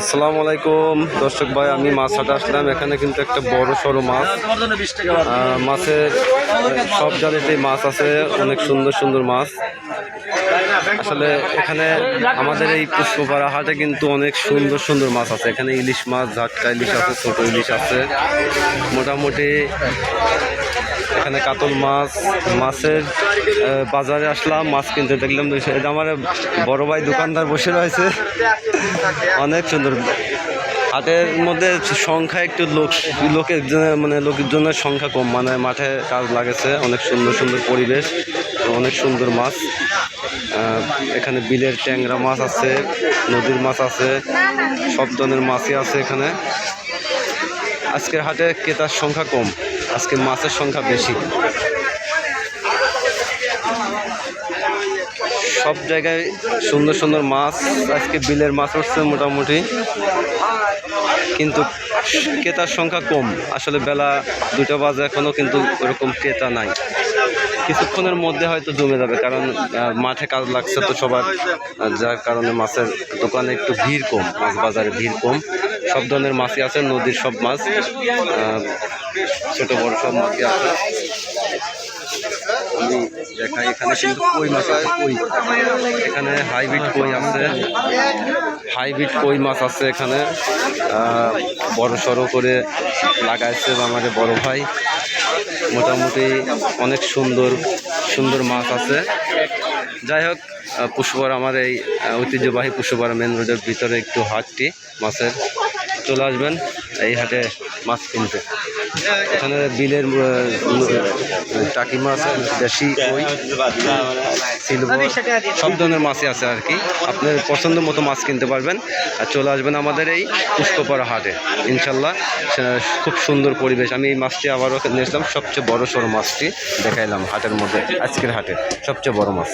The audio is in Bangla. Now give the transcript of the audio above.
আসসালামু আলাইকুম। দর্শক ভাই, আমি মাছ হাটে আসলাম। এখানে কিন্তু একটা বড় সড়ো মাছ। মাছের সব জাতের মাছ আছে। অনেক সুন্দর সুন্দর মাছ। আসলে এখানে আমাদের এই পুষ্পপাড়া হাটে কিন্তু অনেক সুন্দর সুন্দর মাছ আছে। এখানে ইলিশ মাছ, ঝাটকা ইলিশ আছে, ছোটো ইলিশ আছে। মোটামুটি এখানে কাতল মাছ, মাছের বাজারে আসলাম, মাছ কিনতে দেখলাম এটা আমার বড় ভাই দোকানদার বসে রয়েছে। অনেক সুন্দর। হাটের মধ্যে সংখ্যা একটু লোক, লোকের মানে লোকের জন্য সংখ্যা কম মানে মাঠে কাজ লাগেছে, অনেক সুন্দর সুন্দর পরিবেশ, অনেক সুন্দর মাছ। এখানে বিলের ট্যাংরা মাছ আছে, নদীর মাছ আছে, সব ধরনের মাছই আছে এখানে। আজকের হাটে ক্রেতার সংখ্যা কম, আজকে মাছের সংখ্যা বেশি। সব জায়গায় সুন্দর সুন্দর মাছ, আজকে বিলের মাছ উঠছে মোটামুটি। কিন্তু ক্রেতার সংখ্যা কম, আসলে বেলা দুটো বাজে এখনও কিন্তু ওরকম ক্রেতা নাই। কিছুক্ষণের মধ্যে হয়তো জমে যাবে, কারণ মাঠে কাজ লাগছে তো সবার, যার কারণে মাছের দোকানে একটু ভিড় কম, মাছ বাজারে ভিড় কম। সব ধরনের মাছই আছে, নদীর সব মাছ ছোট বড় সব মাছই আছে। আমি দেখাই এখানে কিন্তু কই মাছ আছে, কই? এখানে হাইব্রিড কই আছে, হাইব্রিড কই মাছ আছে এখানে। বড় সড়ো করে লাগাইছে আমাদের বড় ভাই। মোটামুটি অনেক সুন্দর সুন্দর মাছ আছে। যাই হোক পুষ্পর আমার এই ঐতিহ্যবাহী পুষ্পপাড়া মেন রোডের ভিতরে একটু হাটটি, মাছের চলে আসবেন এই হাটে মাছ কিনতে। এখানে বিলের টাকি মাছ, দেশি কই, সিলভার, সব ধরনের মাছই আছে আর কি। আপনার পছন্দ মতো মাছ কিনতে পারবেন। আর চলে আসবেন আমাদের এই পুষ্পপাড়া হাটে। ইনশাল্লাহ খুব সুন্দর পরিবেশ। আমি এই মাছটি আবারও নিয়ে আসলাম সবচেয়ে বড় সড়ো মাছটি দেখাইলাম হাটের মধ্যে, আজকের হাটে সবচেয়ে বড় মাছ।